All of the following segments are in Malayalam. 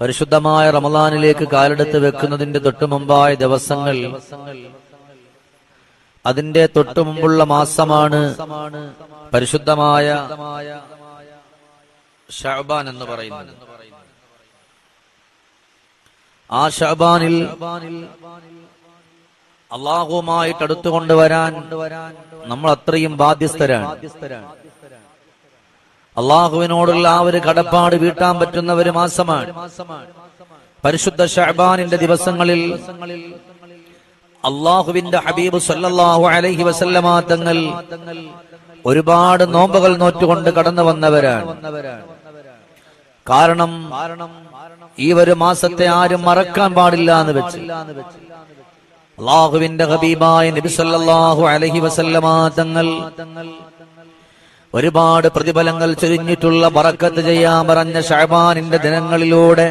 പരിശുദ്ധമായ റമദാനിലേക്ക് കാലെടുത്ത് വെക്കുന്നതിന്റെ തൊട്ടു മുമ്പായ ദിവസങ്ങൾ അതിന്റെ തൊട്ടു മുമ്പുള്ള മാസമാണ് പരിശുദ്ധമായ ഷഅബാൻ എന്ന് പറയുന്നത്. ആ അള്ളാഹുമായിട്ട് അടുത്തുകൊണ്ട് കൊണ്ടുവരാൻ നമ്മൾ അത്രയും ബാധ്യസ്ഥരാണ്. അള്ളാഹുവിനോടുള്ള ആ ഒരു കടപ്പാട് വീട്ടാൻ പറ്റുന്ന ഒരു മാസമാണ്. പരിശുദ്ധ ഷഹബാനിന്റെ ദിവസങ്ങളിൽ അള്ളാഹുവിന്റെ ഹബീബ് സല്ലാഹു അലഹി വസല്ലമ തങ്ങൾ ഒരുപാട് നോമ്പുകൾ നോറ്റുകൊണ്ട് കടന്നു വന്നവരാണ്. കാരണം ഈ ഒരു മാസത്തെ ആരും മറക്കാൻ പാടില്ല എന്ന് വെച്ച് അള്ളാഹുവിന്റെ ഹബീബായ നബി സല്ലല്ലാഹു അലൈഹി വസല്ലമ തങ്ങൾ ഒരുപാട് പ്രതിഫലങ്ങൾ ചൊരിഞ്ഞിട്ടുള്ള പറക്കത്ത് ചെയ്യാൻ പറഞ്ഞ ഷഹബാനിന്റെ ദിനങ്ങളിലൂടെ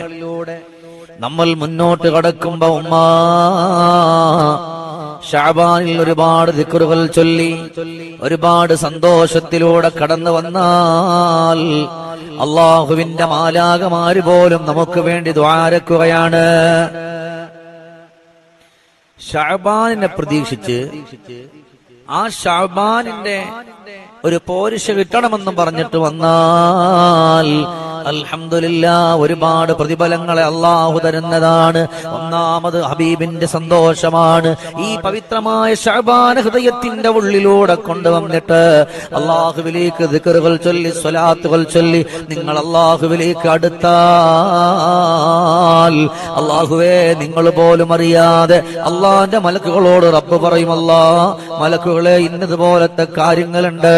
നമ്മൾ മുന്നോട്ട് കടക്കുമ്പോ ഉമ്മ ഷാബാനിൽ ഒരുപാട് ദിക്കറുകൾ ചൊല്ലി ഒരുപാട് സന്തോഷത്തിലൂടെ കടന്നു വന്നാൽ അള്ളാഹുവിന്റെ മാലാകമാര് പോലും നമുക്ക് വേണ്ടി ദ്വാരക്കുകയാണ് ഷാബാനിനെ പ്രതീക്ഷിച്ച് ആ ഷാബാനിന്റെ ഒരു പോരിശ കിട്ടണമെന്നും പറഞ്ഞിട്ട് വന്നാൽ അൽഹംദുലില്ലാ ഒരുപാട് പ്രതിഫലങ്ങളെ അള്ളാഹു തരുന്നതാണ്. ഒന്നാമത് ഹബീബിന്റെ സന്തോഷമാണ്. ഈ പവിത്രമായ ഷഹബാന ഹൃദയത്തിന്റെ ഉള്ളിലൂടെ കൊണ്ടുവന്നിട്ട് അള്ളാഹുവിലേക്ക് ദിക്കറുകൾ ചൊല്ലി സ്വലാത്തുകൾ ചൊല്ലി നിങ്ങൾ അള്ളാഹുവിലേക്ക് അടുത്താൽ അള്ളാഹുവേ നിങ്ങൾ പോലും അറിയാതെ അള്ളാന്റെ മലക്കുകളോട് റബ്ബ് പറയും അല്ലാ മലക്കുകളെ ഇന്നതുപോലത്തെ കാര്യങ്ങളുണ്ട്.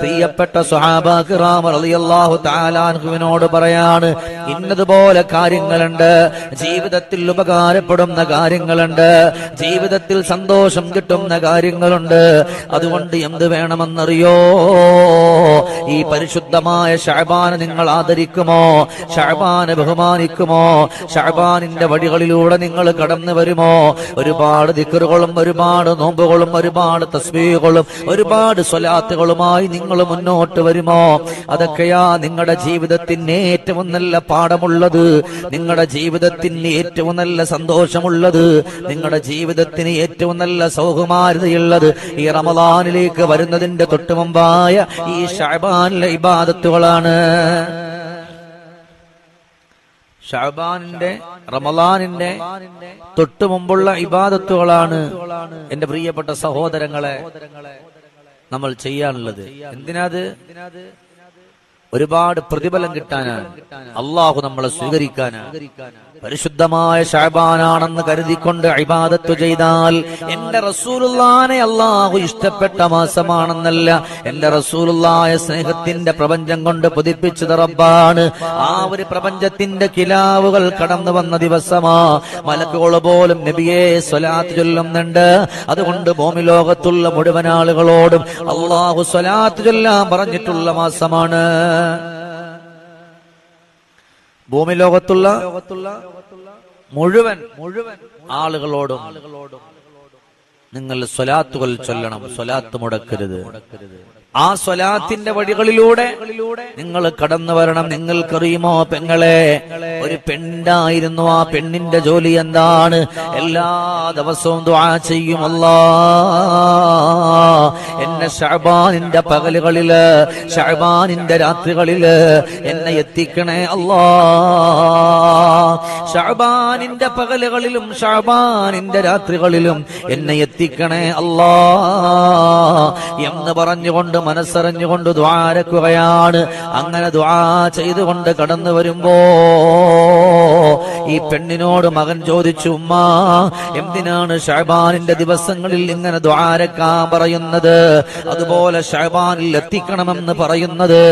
പ്രിയപ്പെട്ട സുഹാബാഹു താലാൻഹുവിനോട് പറയാണ്. ഇന്നതുപോലെ കാര്യങ്ങളുണ്ട്. ജീവിതത്തിൽ ഉപകാരപ്പെടുന്ന കാര്യങ്ങളുണ്ട്. ജീവിതത്തിൽ സന്തോഷം കിട്ടുന്ന കാര്യങ്ങളുണ്ട്. അതുകൊണ്ട് എന്ത് വേണമെന്നറിയോ? ഈ പരിശുദ്ധമായ ഷഹബാനെ നിങ്ങൾ ആദരിക്കുമോ? ഷഹബാനെ ബഹുമാനിക്കുമോ? ഷഹബാനിന്റെ വഴികളിലൂടെ നിങ്ങൾ കടന്നു വരുമോ? ഒരുപാട് ദിക്കറുകളും ഒരുപാട് നോമ്പുകളും ഒരുപാട് തസ്ബീഹുകളും ഒരുപാട് സ്വലാത്തുകളുമായി നിങ്ങൾ മുന്നോട്ട് വരുമോ? അതൊക്കെയാ നിങ്ങളുടെ ജീവിതത്തിന് ഏറ്റവും നല്ല പാഠമുള്ളത്. നിങ്ങളുടെ ജീവിതത്തിന് ഏറ്റവും നല്ല സന്തോഷമുള്ളത്. നിങ്ങളുടെ ജീവിതത്തിന് ഏറ്റവും നല്ല സൗകുമാരതയുള്ളത് ഈ റമദാനിലേക്ക് വരുന്നതിന്റെ തൊട്ടു മുമ്പായ ഈ ഷഹബാനിലെ ഇബാദത്തുകളാണ്. ഷഹബാനിന്റെ റമദാനിന്റെ തൊട്ടു മുമ്പുള്ള ഇബാദത്തുകളാണ് എന്റെ പ്രിയപ്പെട്ട സഹോദരങ്ങളെ നമ്മൾ ചെയ്യാനുള്ളത്. എന്തിനാത് ഒരുപാട് പ്രതിഫലം കിട്ടാനാണ്. അള്ളാഹു നമ്മളെ സ്വീകരിക്കാനാണ്. പരിശുദ്ധമായ ഷാബാനാണെന്ന് കരുതിക്കൊണ്ട് ഇബാദത്ത് ചെയ്താൽ എന്റെ റസൂലുള്ളാനെ അള്ളാഹു ഇഷ്ടപ്പെട്ട മാസമാണെന്നല്ല. എന്റെ റസൂലുള്ളായ സ്നേഹത്തിന്റെ പ്രപഞ്ചം കൊണ്ട് പുതിപ്പിച്ചത് റബ്ബാണ്. ആ ഒരു പ്രപഞ്ചത്തിന്റെ കിലാവുകൾ കടന്നു വന്ന ദിവസമാ. മലക്കുകൾ പോലും നബിയെ സ്വലാത്ത് ചൊല്ലുന്നുണ്ട്. അതുകൊണ്ട് ഭൂമി ലോകത്തുള്ള മുഴുവൻ ആളുകളോടും അള്ളാഹു സ്വലാത്ത് ചൊല്ലാൻ പറഞ്ഞിട്ടുള്ള മാസമാണ്. ഭൂമി ലോകത്തുള്ള മുഴുവൻ മുഴുവൻ ആളുകളോടും നിങ്ങൾ സ്വലാത്തുകൾ ചൊല്ലണം. സ്വലാത്ത് മുടക്കരുത്. ആ സ്വലാത്തിന്റെ വഴികളിലൂടെ നിങ്ങൾ കടന്നു വരണം. നിങ്ങൾക്കറിയുമോ പെങ്ങളെ? ഒരു പെണ്ണായിരുന്നു. ആ പെണ്ണിന്റെ ജോലി എന്താണ്? എല്ലാ ദിവസവും ദുആ ചെയ്യും. എന്നെ ഷഹബാനിന്റെ പകലുകളിൽ ഷഹബാനിന്റെ രാത്രികളിൽ എന്നെ എത്തിക്കണേ. അല്ലാ. ഷഹബാനിന്റെ പകലുകളിലും ഷഹബാനിന്റെ രാത്രികളിലും എന്നെ എത്തിക്കണേ. അല്ലാ. എന്ന് പറഞ്ഞുകൊണ്ട് മനസ്സറിഞ്ഞുകൊണ്ട് ദ്വാരക്കുകയാണ് അങ്ങനെ ദ്വാ ചെയ്തുകൊണ്ട് കടന്നു വരുമ്പോ ഈ പെണ്ണിനോട് മകൻ ചോദിച്ചു ഉമ്മ എന്തിനാണ് ഷഹബാനിന്റെ ദിവസങ്ങളിൽ ഇങ്ങനെ ദ്വാരക്കാൻ പറയുന്നത്? അതുപോലെ ഷഹബാനിൽ എത്തിക്കണമെന്ന് പറയുന്നത്.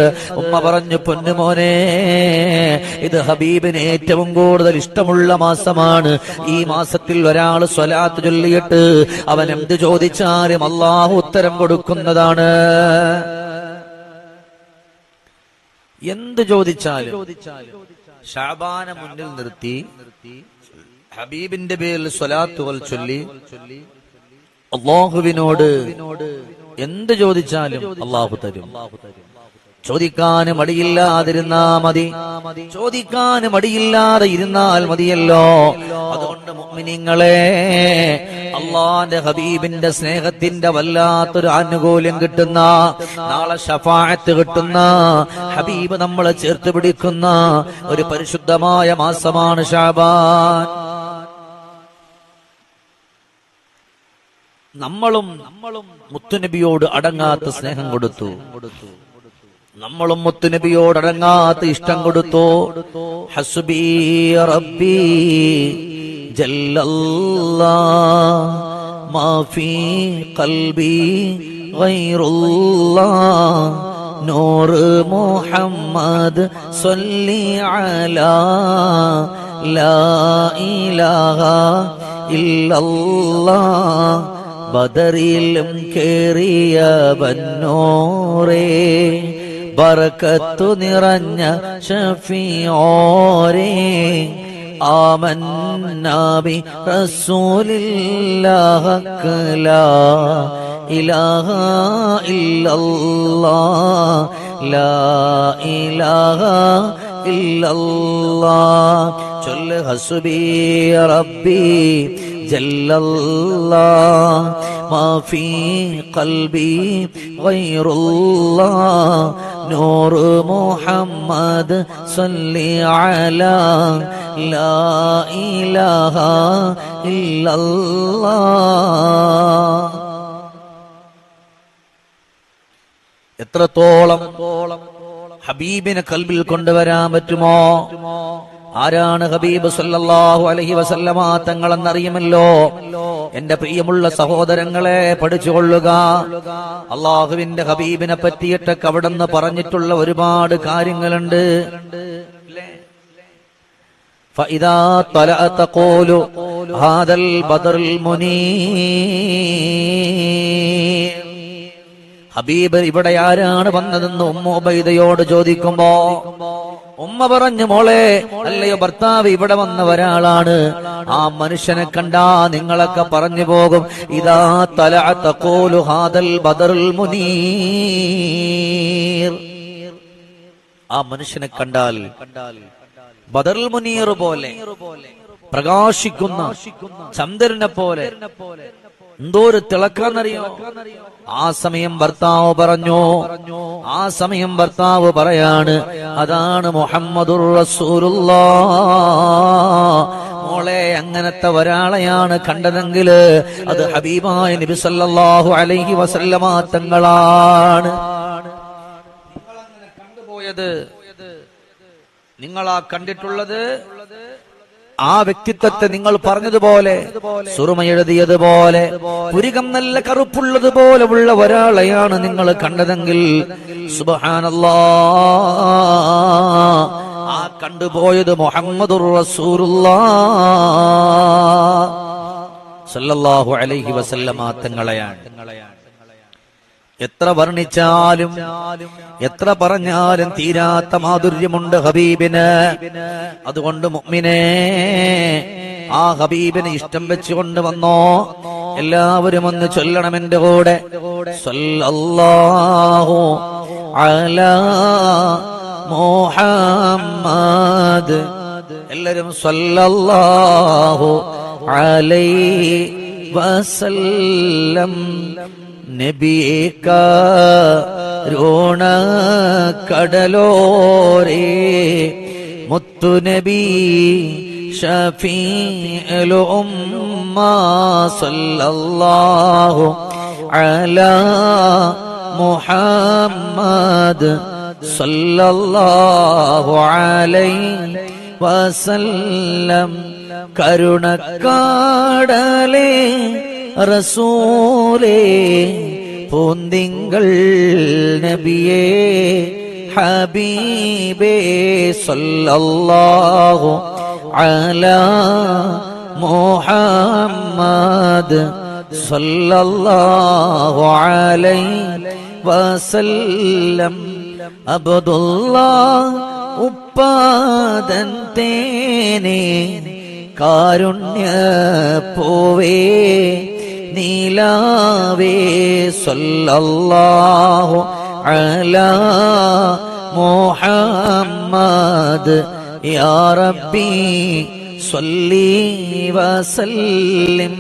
ഉമ്മ പറഞ്ഞു പൊന്നുമോനെ ഇത് ഹബീബിന് ഏറ്റവും കൂടുതൽ ഇഷ്ടമുള്ള മാസമാണ്. ഈ മാസത്തിൽ ഒരാൾ സ്വലാത്ത് ചൊല്ലിയിട്ട് അവൻ എന്ത് ചോദിച്ചാലും അള്ളാഹു ഉത്തരം കൊടുക്കുന്നതാണ്. എന്ത് ചോദിച്ചാലും ഷാബാന മുന്നിൽ നിർത്തി ഹബീബിന്റെ പേരിൽ സ്വലാത്തുകൾ ചൊല്ലി അള്ളാഹുവിനോട് എന്ത് ചോദിച്ചാലും അള്ളാഹു തരും. ചോദിക്കാൻ മടിയില്ലാതിരുന്നാ മതി. ചോദിക്കാൻ മടിയില്ലാതെ ഇരുന്നാൽ മതിയല്ലോ. അതുകൊണ്ട് മുഅ്മിനീങ്ങളെ അള്ളാന്റെ ഹബീബിന്റെ സ്നേഹത്തിന്റെ വല്ലാത്തൊരു ആനുകൂല്യം കിട്ടുന്ന നാളെ ഷഫായത്ത് കിട്ടുന്ന ഹബീബ് നമ്മളെ ചേർത്ത് പിടിക്കുന്ന ഒരു പരിശുദ്ധമായ മാസമാണ് ഷാബാൻ. നമ്മളും നമ്മളും മുത്തുനബിയോട് അടങ്ങാത്ത സ്നേഹം കൊടുത്തു. നമ്മളും മുത്തുനബിയോട് അടങ്ങാത്ത ഇഷ്ടം കൊടുത്തു. ഹസ്ബി റബ്ബി ജല്ലല്ലാ മാഫി കൽബി ഗൈറുല്ലാ നൂർ മുഹമ്മദ് സല്ലി അലാ ലാ ഇലാഹ ഇല്ലല്ലാ ബദറിലും കേറിയ ബന്നോറേ ബറക്കത്തു നിറഞ്ഞ ഷഫിയോരേ آمنا برسول الله لا إله إلا الله لا إله إلا الله. جل حسبي ربي جل الله ما في قلبي غير الله نور محمد صلي على لا إله إلا الله എത്രത്തോളം ഹബീബിനെ കൽബിൽ കൊണ്ടുവരാൻ പറ്റുമോ ആരാണ് ഹബീബ് സല്ലല്ലാഹു അലൈഹി വസല്ലമ തങ്ങളെന്നറിയുമല്ലോ എന്റെ പ്രിയമുള്ള സഹോദരങ്ങളെ പഠിച്ചുകൊള്ളുക അള്ളാഹുവിന്റെ ഹബീബിനെ പറ്റിയിട്ടൊക്കെ അവിടുന്ന് പറഞ്ഞിട്ടുള്ള ഒരുപാട് കാര്യങ്ങളുണ്ട് فإذا طلعت تقول هذا البدر المنير ഹബീബ് ഇവിടെ ആരാണ് വന്നതെന്ന് ഉമ്മ ഉബൈദയോട് ചോദിക്കുമ്പോ ഉമ്മ പറഞ്ഞു മോളെ അല്ലയോ ഭർത്താവ് ഇവിടെ വന്ന ഒരാളാണ് ആ മനുഷ്യനെ കണ്ടാ നിങ്ങളൊക്കെ പറഞ്ഞു പോകും ഇതാ തല തക്കോലു ഹാദൽ ബദറുൽ മുനീർ ആ മനുഷ്യനെ കണ്ടാൽ ബദറുൽ മുനീർ പോലെ പ്രകാശിക്കുന്ന ചന്ദ്രനെ പോലെ എന്തോ ഒരു തിളക്കാന്നറിയോ ആ സമയം ഭർത്താവ് പറഞ്ഞു ആ സമയം ഭർത്താവ് പറയാണ് അതാണ് മുഹമ്മദുർ റസൂലുള്ള മോളെ അങ്ങനത്തെ ഒരാളെയാണ് കണ്ടതെങ്കിൽ അത് ഹബീബായ നബി സല്ലല്ലാഹു അലൈഹി വസല്ലമ തങ്ങളാണ്. കണ്ടുപോയത് നിങ്ങളാ കണ്ടിട്ടുള്ളത് ആ വ്യക്തിത്വത്തെ നിങ്ങൾ പറഞ്ഞതുപോലെ സുറുമ എഴുതിയതുപോലെ പുരികം നല്ല കറുപ്പുള്ളതുപോലെ ഉള്ള ഒരാളെയാണ് നിങ്ങൾ കണ്ടതെങ്കിൽ സുബഹാനല്ലാ ആ കണ്ടുപോയത് മുഹമ്മദുർ റസൂലുള്ളാ. സല്ലല്ലാഹു അലൈഹി വസല്ലമ തങ്ങളെയാണ്. എത്ര വർണിച്ചാലും എത്ര പറഞ്ഞാലും തീരാത്ത മാധുര്യമുണ്ട് ഹബീബിന്. അതുകൊണ്ട് മുമ്മിനെ ആ ഹബീബിനെ ഇഷ്ടം വെച്ചുകൊണ്ട് വന്നോ. എല്ലാവരും ഒന്ന് ചൊല്ലണം എന്റെ കൂടെ. സല്ലല്ലാഹു അലാ മുഹമ്മദ്. എല്ലാരും സല്ലല്ലാഹു അലൈഹി വസല്ലം. നബിയെ കരുണ കടലോരേ മുത്തു നബി ഷഫീലോ ഉമ്മ സല്ലല്ലാഹു അലാ മുഹമ്മദ് സല്ലല്ലാഹു അലൈഹി വസല്ലം. കരുണക്കാടലേ റസൂലേ പൂന്തിങ്കൾ നബിയേ ഹബീബേ സല്ലല്ലാഹു അല മുഹമ്മദ് സല്ലല്ലാഹു അലൈ വസല്ലം. അബ്ദുല്ലാ ഉപ്പാദൻ തേനേ കാരുണ്യ പോവേ നിലാവേ സല്ലല്ലാഹു അലാ മുഹമ്മദ് യാ റബ്ബി സ്വല്ലി വസല്ലിം.